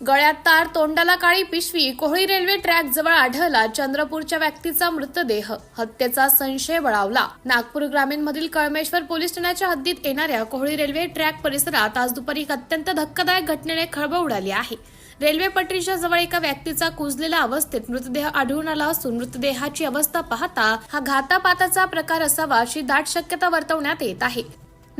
गळ्यात तार तोंडाला काळी पिशवी कोहळी रेल्वे ट्रॅक जवळ आढळला चंद्रपूरच्या व्यक्तीचा मृतदेह. हत्येचा संशय बळावला नागपूर ग्रामीण मधील कळमेश्वर पोलीस ठाण्याच्या हद्दीत येणाऱ्या कोहळी रेल्वे ट्रॅक परिसरात आज दुपारी एक अत्यंत धक्कादायक घटनेने खळबळ उडाली आहे. रेल्वे पटरीच्या जवळ एका व्यक्तीचा कुजलेल्या अवस्थेत मृतदेह आढळून आला असून मृतदेहाची अवस्था पाहता हा घातापाताचा प्रकार असावा अशी दाट शक्यता वर्तवण्यात येत आहे.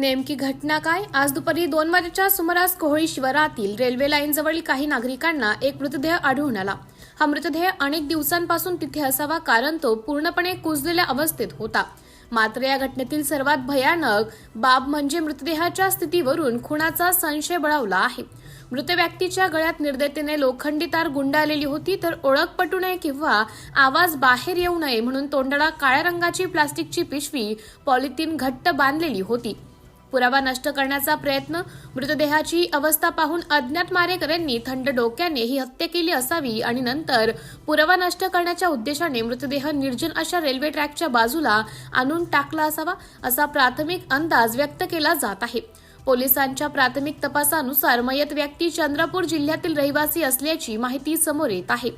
नेमकी घटना काय? आज दुपारी दोन वाजेच्या सुमारास कोहळी शिवारातील रेल्वे लाईन जवळील काही नागरिकांना एक मृतदेह आढळून आला. हा मृतदेह अनेक दिवसांपासून तिथे असावा कारण तो पूर्णपणे कुजलेल्या अवस्थेत होता. मात्र या घटनेतील सर्वात भयानक बाब म्हणजे मृतदेहाच्या स्थितीवरून खुणाचा संशय बळावला आहे. मृत व्यक्तीच्या गळ्यात निर्देतेने लोखंडी तार गुंडाळलेली होती तर ओळख पटू नये किंवा आवाज बाहेर येऊ नये म्हणून तोंडाला काळ्या रंगाची प्लास्टिकची पिशवी पॉलिथिन घट्ट बांधलेली होती. पुरावा नष्ट करण्याचा प्रयत्न मृतदेहाची अवस्था पाहून अज्ञात मारेकऱ्यांनी थंड डोक्याने ही हत्या केली असावी आणि नंतर पुरावा नष्ट करण्याच्या उद्देशाने मृतदेह निर्जन अशा रेल्वे ट्रॅकच्या बाजूला आणून टाकला असावा असा प्राथमिक अंदाज व्यक्त केला जात आहे. पोलिसांच्या प्राथमिक तपासानुसार मयत व्यक्ती चंद्रपूर जिल्ह्यातील रहिवासी असल्याची माहिती समोर येत आहे.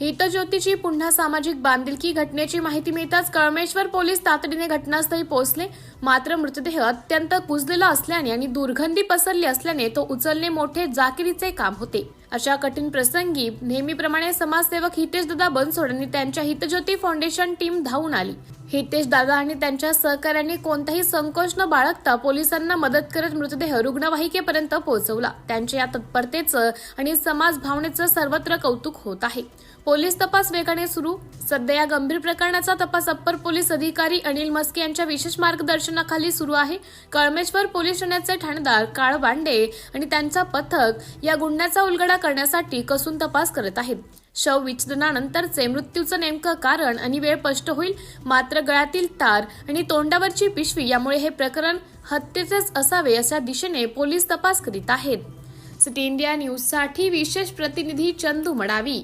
हितज्योतीची पुन्हा सामाजिक बांधिलकी घटनेची माहिती मिळताच कळमेश्वर पोलीस तातडीने घटनास्थळी पोहोचले. मात्र मृतदेह अत्यंत कुजलेला असल्याने आणि दुर्गंधी पसरली असल्याने तो उचलणे मोठे जाकिरीचे काम होते. अशा कठीण प्रसंगी नेहमीप्रमाणे समाजसेवक हितेश दादा बनसोड आणि त्यांच्या हितज्योती फाउंडेशन टीम धावून आली. हितेश दादा आणि त्यांच्या सहकाऱ्यांनी कोणताही संकोच न बाळगता पोलिसांना मदत करत मृतदेह रुग्णवाहिकेपर्यंत पोहोचवला. त्यांच्या या तत्परतेचं आणि समाज भावनेचं सर्वत्र कौतुक होत आहे. पोलीस तपास वेगाने सुरू. सध्या या गंभीर प्रकरणाचा तपास अप्पर पोलीस अधिकारी अनिल मस्के यांच्या विशेष मार्गदर्शनाखाली सुरू आहे. कळमेश्वर पोलीस ठाण्याचे ठाणेदार काळ वांडे आणि त्यांचा पथक या गुन्ह्याचा उलगडा करण्यासाठी कसून तपास करत आहेत शव विच्छेदनानंतरचे मृत्यूचं नेमकं कारण आणि वेळ स्पष्ट होईल मात्र गळ्यातील तार आणि तोंडावरची पिशवी यामुळे हे प्रकरण हत्येचेच असावे अशा दिशेने पोलीस तपास करीत आहेत. सिटी इंडिया न्यूजसाठी विशेष प्रतिनिधी चंदू मडावी.